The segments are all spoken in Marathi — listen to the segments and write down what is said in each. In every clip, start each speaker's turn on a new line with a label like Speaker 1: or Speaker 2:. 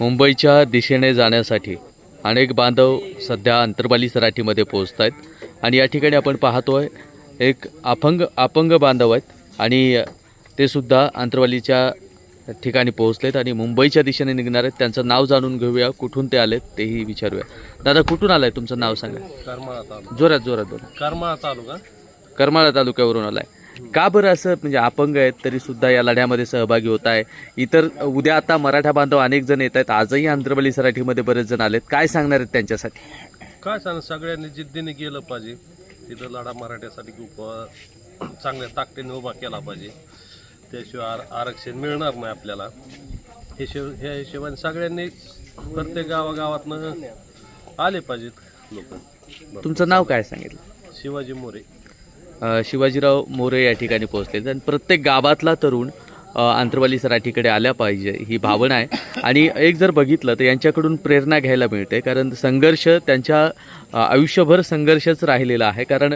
Speaker 1: मुंबईच्या दिशेने जाण्यासाठी अनेक बांधव सध्या अंतर्बाली सराठीमध्ये पोहोचत आहेत. आणि या ठिकाणी आपण पाहतोय एक अपंग अपंग बांधव आहेत आणि ते सुद्धा अंतर्वालीच्या ठिकाणी पोहोचलेत आणि मुंबईच्या दिशेने निघणार आहेत. त्यांचं नाव जाणून घेऊया कुठून ते आलेत तेही विचारूया. दादा कुठून आलाय तुमचं नाव सांगा.
Speaker 2: करमाळा तालुका.
Speaker 1: जोरात जोरात बोला.
Speaker 2: करमाळा तालुका.
Speaker 1: करमाळा तालुक्यावरून आलाय. का बरं असं म्हणजे अपंग आहेत तरी सुद्धा या लढ्यामध्ये सहभागी होत आहे? इतर उद्या आता मराठा बांधव अनेक जण येत आहेत. आजही आंध्रबली सराठीमध्ये बरेच जण आलेत. काय सांगणार आहेत त्यांच्यासाठी?
Speaker 2: काय सांग सगळ्यांनी जिद्दीने गेलं पाहिजे. तिथं लढा मराठ्यासाठी खूप चांगल्या ताकदीने उभा केला पाहिजे. त्याशिवाय आर आरक्षण मिळणार नाही आपल्याला. हिशोब ह्या हिशोबाने सगळ्यांनी प्रत्येक गावागावातनं आले पाहिजेत लोक.
Speaker 1: तुमचं नाव काय सांगितलं?
Speaker 2: शिवाजी मोरे.
Speaker 1: शिवाजीराव मोरे या ठिकाणी पोहोचले. आणि प्रत्येक गावातला तरुण आंतरवाली सराठीकडे आल्या पाहिजे ही भावना आहे. आणि एक जर बघितलं तर यांच्याकडून प्रेरणा घ्यायला मिळते. कारण संघर्ष त्यांच्या आयुष्यभर संघर्षच राहिलेला आहे. कारण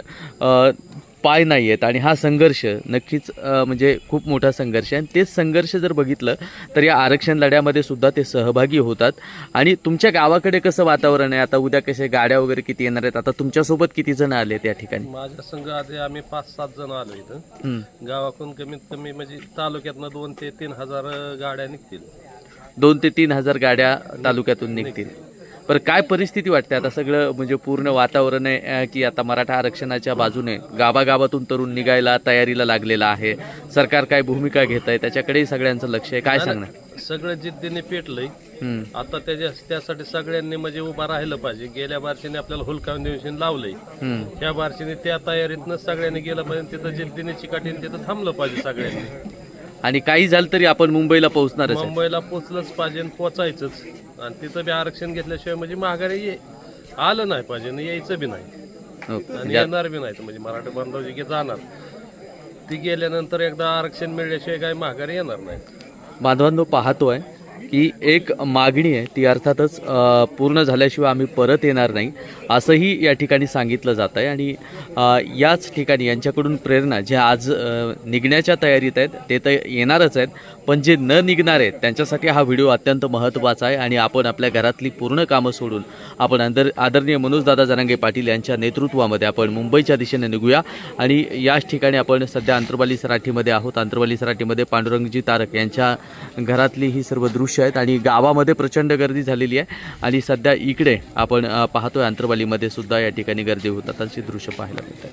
Speaker 1: पाय नाही आहेत आणि हा संघर्ष नक्कीच म्हणजे खूप मोठा संघर्ष आहे. आणि तेच संघर्ष जर बघितलं तर या आरक्षण लढ्यामध्ये सुद्धा ते सहभागी होतात. आणि तुमच्या गावाकडे कसं वातावरण आहे? आता उद्या कसे गाड्या वगैरे किती येणार आहेत? आता तुमच्यासोबत किती जण आले त्या ठिकाणी?
Speaker 2: माझ्या संघ आधी आम्ही पाच सात जण आलो इथं.
Speaker 1: हं.
Speaker 2: गावाकडून कमीत कमी म्हणजे तालुक्यातनं दोन ते तीन हजार गाड्या निघतील.
Speaker 1: दोन ते तीन हजार गाड्या तालुक्यातून निघतील. बरं काय परिस्थिती वाटते आता सगळं म्हणजे पूर्ण वातावरण आहे की आता मराठा आरक्षणाच्या बाजूने गावागावातून तरुण निघायला तयारीला लागलेला आहे. सरकार काय भूमिका घेत आहे? त्याच्याकडेही सगळ्यांचं लक्ष आहे. काय सांगणार?
Speaker 2: सगळं जिद्दीने पेटलंय. आता त्याच्या त्यासाठी सगळ्यांनी म्हणजे उभा राहिलं पाहिजे. गेल्या बारशीने आपल्याला हुलका दिवशी लावलंय.
Speaker 1: हं.
Speaker 2: त्या बारशीने त्या तयारीतनं सगळ्यांनी गेलं पाहिजे तिथं जिद्दीने चिकाटीने तिथं थांबलं पाहिजे सगळ्यांनी.
Speaker 1: आणि काही झालं तरी आपण मुंबईला पोहोचणारच आहे.
Speaker 2: मुंबईला पोचलंच पाहिजे आणि पोचायचंच आणि तिथं बी आरक्षण घेतल्याशिवाय म्हणजे माघारी ये आलं नाही पाहिजे आणि यायचं बी नाही.
Speaker 1: हो.
Speaker 2: आणि
Speaker 1: म्हणजे
Speaker 2: येणार बी नाही म्हणजे मराठी बांधव जे की जाणार. ती गेल्यानंतर एकदा आरक्षण मिळल्याशिवाय काही माघारी येणार नाही
Speaker 1: बांधवांनो पाहतोय. की एक मागणी आहे ती अर्थातच पूर्ण झाल्याशिवाय आम्ही परत येणार नाही असंही या ठिकाणी सांगितलं जात आहे. आणि याच ठिकाणी यांच्याकडून प्रेरणा जे आज निघण्याच्या तयारीत आहेत ते तर येणारच आहेत पण जे न निघणार आहेत त्यांच्यासाठी हा व्हिडिओ अत्यंत महत्त्वाचा आहे. आणि आपण आपल्या घरातली पूर्ण कामं सोडून आपण आदर आदरणीय मनोजदादा जरांगे पाटील यांच्या नेतृत्वामध्ये आपण मुंबईच्या दिशेने निघूया. आणि याच ठिकाणी आपण सध्या अंतर्बाली सराठीमध्ये आहोत. अंतर्बाली सराठीमध्ये पांडुरंगजी तारक यांच्या घरातली ही सर्व दृश्य आहेत आणि गावामध्ये प्रचंड गर्दी झालेली आहे. आणि सध्या इकडे आपण पाहतो पाहतोय अंतरवालीमध्ये सुद्धा या ठिकाणी गर्दी होतात अशी दृश्य पाहायला मिळतात